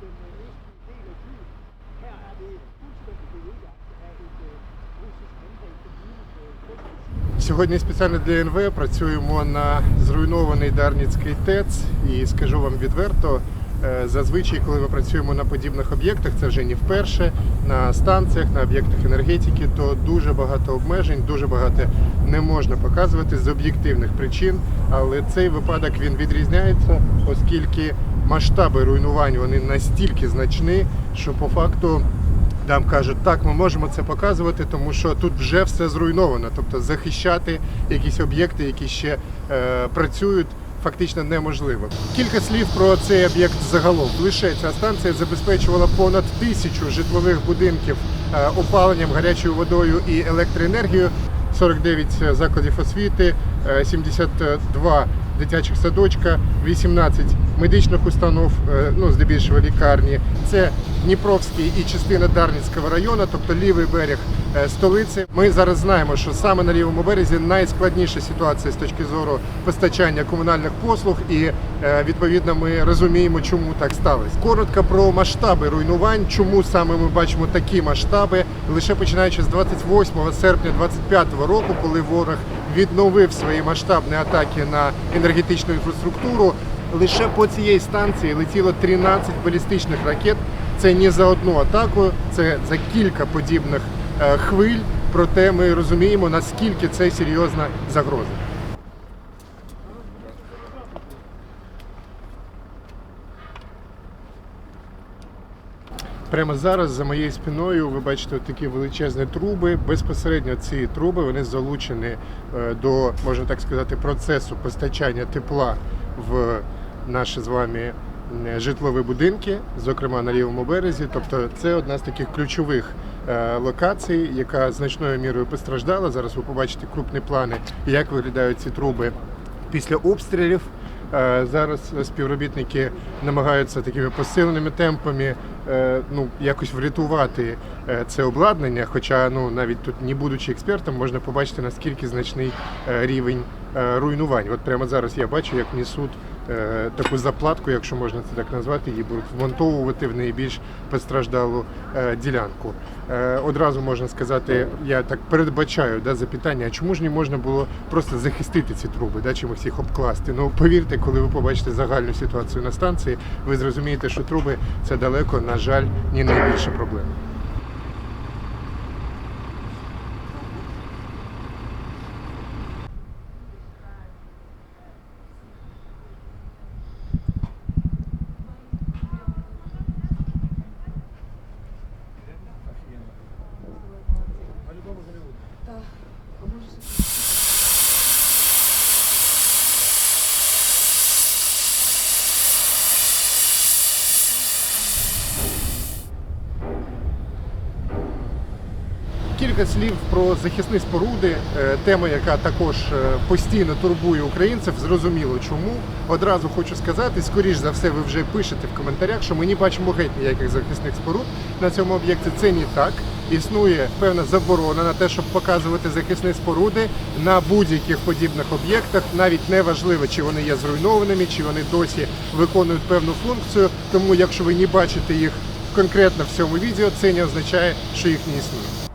den østlige del af byen. Her er det fuldstændig ødelagt af et russisk angreb på byen 15. Сьогодні спеціально для НВ працюємо на зруйнований Дарницький ТЕЦ і скажу вам відверто. Е, Зазвичай, коли ми працюємо на подібних об'єктах, це вже не вперше на станціях, на об'єктах енергетики, то дуже багато обмежень, дуже багато не можна показувати з об'єктивних причин. Але цей випадок він відрізняється, оскільки масштаби руйнувань вони настільки значні, що по факту нам кажуть, так, ми можемо це показувати, тому що тут вже все зруйновано. Тобто захищати якісь об'єкти, які ще е, працюють, фактично неможливо. Кілька слів про цей об'єкт загалом. Лише ця станція забезпечувала понад тисячу житлових будинків е, опаленням, гарячою водою і електроенергією. 49 закладів освіти, е, 72 дитячих садочка, 18 медичних установ, е, ну здебільшого лікарні. Це Дніпровський і частина Дарницького району, тобто лівий берег е, столиці. Ми зараз знаємо, що саме на лівому березі найскладніша ситуація з точки зору постачання комунальних послуг, і е, відповідно ми розуміємо, чому так сталося. Коротко про масштаби руйнувань, чому саме ми бачимо такі масштаби, лише починаючи з 28 серпня 25 року, коли ворог відновив свої масштабні атаки на енергетичну інфраструктуру. Лише по цієї станції летіло 13 балістичних ракет. Це не за одну атаку, це за кілька подібних е, хвиль. Проте ми розуміємо, наскільки це серйозна загроза. Прямо зараз за моєю спиною ви бачите такі величезні труби. Безпосередньо ці труби вони залучені е, до, можна так сказати, процесу постачання тепла в наші з вами житлові будинки, зокрема на лівому березі. Тобто це одна з таких ключових е, локацій, яка значною мірою постраждала. Зараз ви побачите крупні плани, як виглядають ці труби після обстрілів. Зараз співробітники намагаються такими посиленими темпами е, ну, якось врятувати е, це обладнання. Хоча ну, навіть тут, не будучи експертом, можна побачити наскільки значний е, рівень руйнувань. От прямо зараз я бачу, як несуть таку заплатку, якщо можна це так назвати, її будуть вмонтовувати в найбільш постраждалу е, ділянку. Е, Одразу можна сказати, я так передбачаю да, запитання, а чому ж не можна було просто захистити ці труби, да, чимось їх обкласти? Ну повірте, коли ви побачите загальну ситуацію на станції, ви зрозумієте, що труби це далеко, на жаль, не найбільша проблема. Кілька слів про захисні споруди, е, тема, яка також е, постійно турбує українців. Зрозуміло, чому одразу хочу сказати, скоріш за все, ви вже пишете в коментарях, що ми не бачимо геть ніяких захисних споруд на цьому об'єкті. Це не так. Існує певна заборона на те, щоб показувати захисні споруди на будь-яких подібних об'єктах. Навіть не важливо, чи вони є зруйнованими, чи вони досі виконують певну функцію. Тому, якщо ви не бачите їх конкретно в цьому відео, це не означає, що їх не існує.